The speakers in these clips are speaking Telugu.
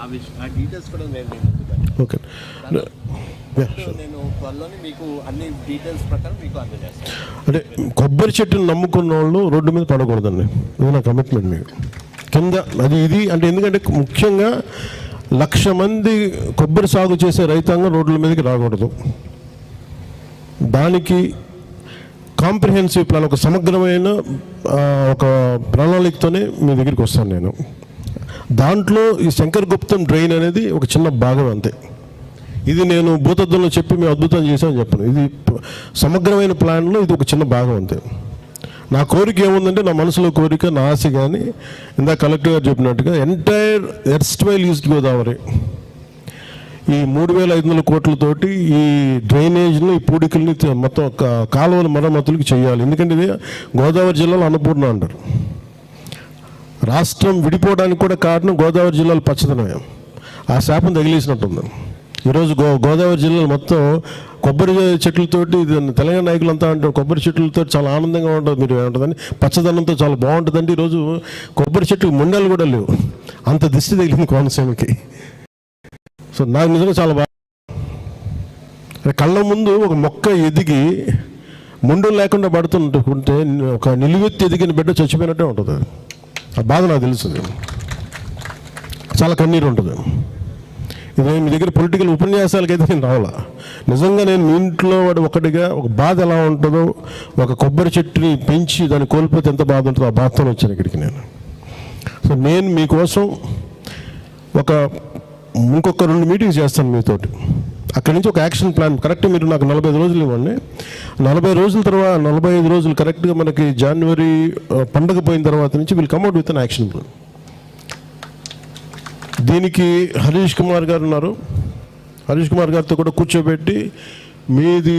ఆ డీటెయిల్స్ కూడా నేను. ఓకే. నేను త్వరలోనే మీకు అన్ని డీటెయిల్స్ ప్రకారం మీకు అందజేస్తాను. అంటే కొబ్బరి చెట్టుని నమ్ముకున్న వాళ్ళు రోడ్డు మీద పడకూడదండి. ఇది నా కమిట్మెంట్ మీకు. కింద అది ఇది అంటే ఎందుకంటే ముఖ్యంగా లక్ష మంది కొబ్బరి సాగు చేసే రైతాంగం రోడ్ల మీదకి రాకూడదు. దానికి కాంప్రిహెన్సివ్ ప్లాన్ ఒక సమగ్రమైన ఒక ప్రణాళికతోనే మీ దగ్గరికి వస్తాను నేను. దాంట్లో ఈ శంకర్ గుప్తం డ్రైన్ అనేది ఒక చిన్న భాగం అంతే. ఇది నేను భూతద్దంలో చెప్పి మేము అద్భుతం చేశామని చెప్పను. ఇది సమగ్రమైన ప్లాన్లో ఇది ఒక చిన్న భాగం అంతే. నా కోరిక ఏముందంటే నా మనసులో కోరిక నా ఆశ కానీ ఇందాక కలెక్టర్ గారు చెప్పినట్టుగా entire erstwhile east Godavari. ఈ మూడు వేల ఐదు వందల కోట్లతోటి ఈ డ్రైనేజ్ని ఈ పూడికల్ని మొత్తం కాలువల మరమ్మతులకి చేయాలి. ఎందుకంటే ఇది గోదావరి జిల్లాలో అన్నపూర్ణ అంటారు. రాష్ట్రం విడిపోవడానికి కూడా కారణం గోదావరి జిల్లాలో పచ్చదనమే. ఆ శాపం తగిలేసినట్టుంది. ఈరోజు గో గోదావరి జిల్లాలో మొత్తం కొబ్బరి చెట్లతోటి తెలంగాణ తెలంగాణ నాయకులంతా అంటారు కొబ్బరి చెట్లతో చాలా ఆనందంగా ఉంటుంది మీరు ఏమంటుందని పచ్చదనంతో చాలా బాగుంటుందండి. ఈరోజు కొబ్బరి చెట్లు మొండలు కూడా లేవు. అంత దిష్టి తగిలింది కోనసీమకి. సో నాకు నిజంగా చాలా బాగా కళ్ళ ముందు ఒక మొక్క ఎదిగి ముండు లేకుండా పడుతుంటుంటే ఒక నిలువెత్తి ఎదిగిన బిడ్డ చచ్చిపోయినట్టే ఉంటుంది. ఆ బాధ నాకు తెలుసు. చాలా కన్నీరు ఉంటుంది. ఇది మీ దగ్గర పొలిటికల్ ఉపన్యాసాలకైతే నేను రావాలా? నిజంగా నేను మీ ఇంట్లో వాడు ఒకటిగా ఒక బాధ ఎలా ఉంటుందో ఒక కొబ్బరి చెట్టుని పెంచి దాన్ని కోల్పోతే ఎంత బాధ ఉంటుందో ఆ బాధతో వచ్చాను ఇక్కడికి నేను. సో నేను మీకోసం ఒక ఇంకొక రెండు మీటింగ్స్ చేస్తాను మీతోటి. అక్కడి నుంచి ఒక యాక్షన్ ప్లాన్. కరెక్ట్ మీరు నాకు నలభై ఐదు రోజులు ఇవ్వండి. నలభై రోజుల తర్వాత నలభై ఐదు రోజులు కరెక్ట్గా మనకి జనవరి పండగ పోయిన తర్వాత నుంచి వీళ్ళు come up with an action plan దీనికి హరీష్ కుమార్ గారు ఉన్నారు. హరీష్ కుమార్ గారితో కూడా కూర్చోబెట్టి మీది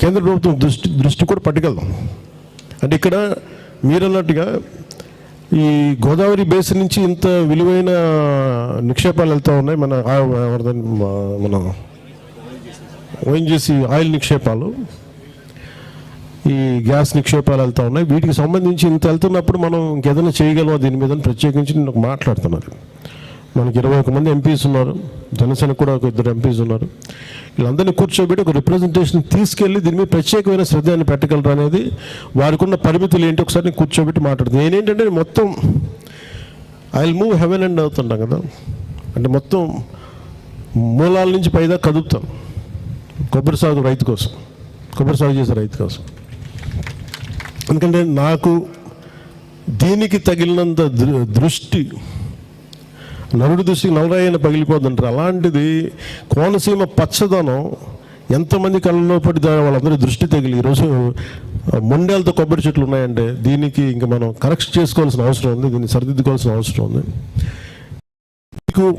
కేంద్ర ప్రభుత్వం దృష్టి దృష్టి కూడా పట్టుకెళ్దాం. అంటే ఇక్కడ మీరన్నట్టుగా ఈ గోదావరి బేస్ నుంచి ఇంత విలువైన నిక్షేపాలు వెళ్తూ ఉన్నాయి మన మన ఓఎన్జిసి ఆయిల్ నిక్షేపాలు? ఈ గ్యాస్ నిక్షేపాలు వెళ్తూ ఉన్నాయి. వీటికి సంబంధించి ఇంత వెళ్తున్నప్పుడు మనం ఇంకేదైనా చేయగలమా దీని మీద ప్రత్యేకించి నేను ఒక మాట్లాడుతున్నారు మనకి ఇరవై ఒక మంది ఎంపీస్ ఉన్నారు. జనసేన కూడా ఒక ఇద్దరు ఎంపీస్ ఉన్నారు. వీళ్ళందరినీ కూర్చోబెట్టి ఒక రిప్రజెంటేషన్ తీసుకెళ్ళి దీని మీద ప్రత్యేకమైన శ్రద్ధని పెట్టగలరు అనేది వారికి ఉన్న పరిమితులు ఏంటి? ఒకసారి నేను కూర్చోబెట్టి మాట్లాడుతుంది నేనేంటంటే మొత్తం ఐ మూవ్ హెవెన్ అండ్ అవుతుంటాం కదా. అంటే మొత్తం మూలాల నుంచి పైదా కదుపుతాను కొబ్బరి సాగు రైతు కోసం. కొబ్బరి సాగు చేసే రైతు కోసం. ఎందుకంటే నాకు దీనికి తగిలినంత దృష్టి నరుడు దృష్టి నలరాయన పగిలిపోతుంటారు. అలాంటిది కోనసీమ పచ్చదనం ఎంతమంది కళ్ళలో పడి దా- వాళ్ళందరూ దృష్టి తగిలి ఈరోజు మొండేలతో కొబ్బరి చెట్లు ఉన్నాయంటే దీనికి ఇంకా మనం కరెక్ట్ చేసుకోవాల్సిన అవసరం ఉంది దీన్ని సరిదిద్దుకోవాల్సిన అవసరం ఉంది. మీకు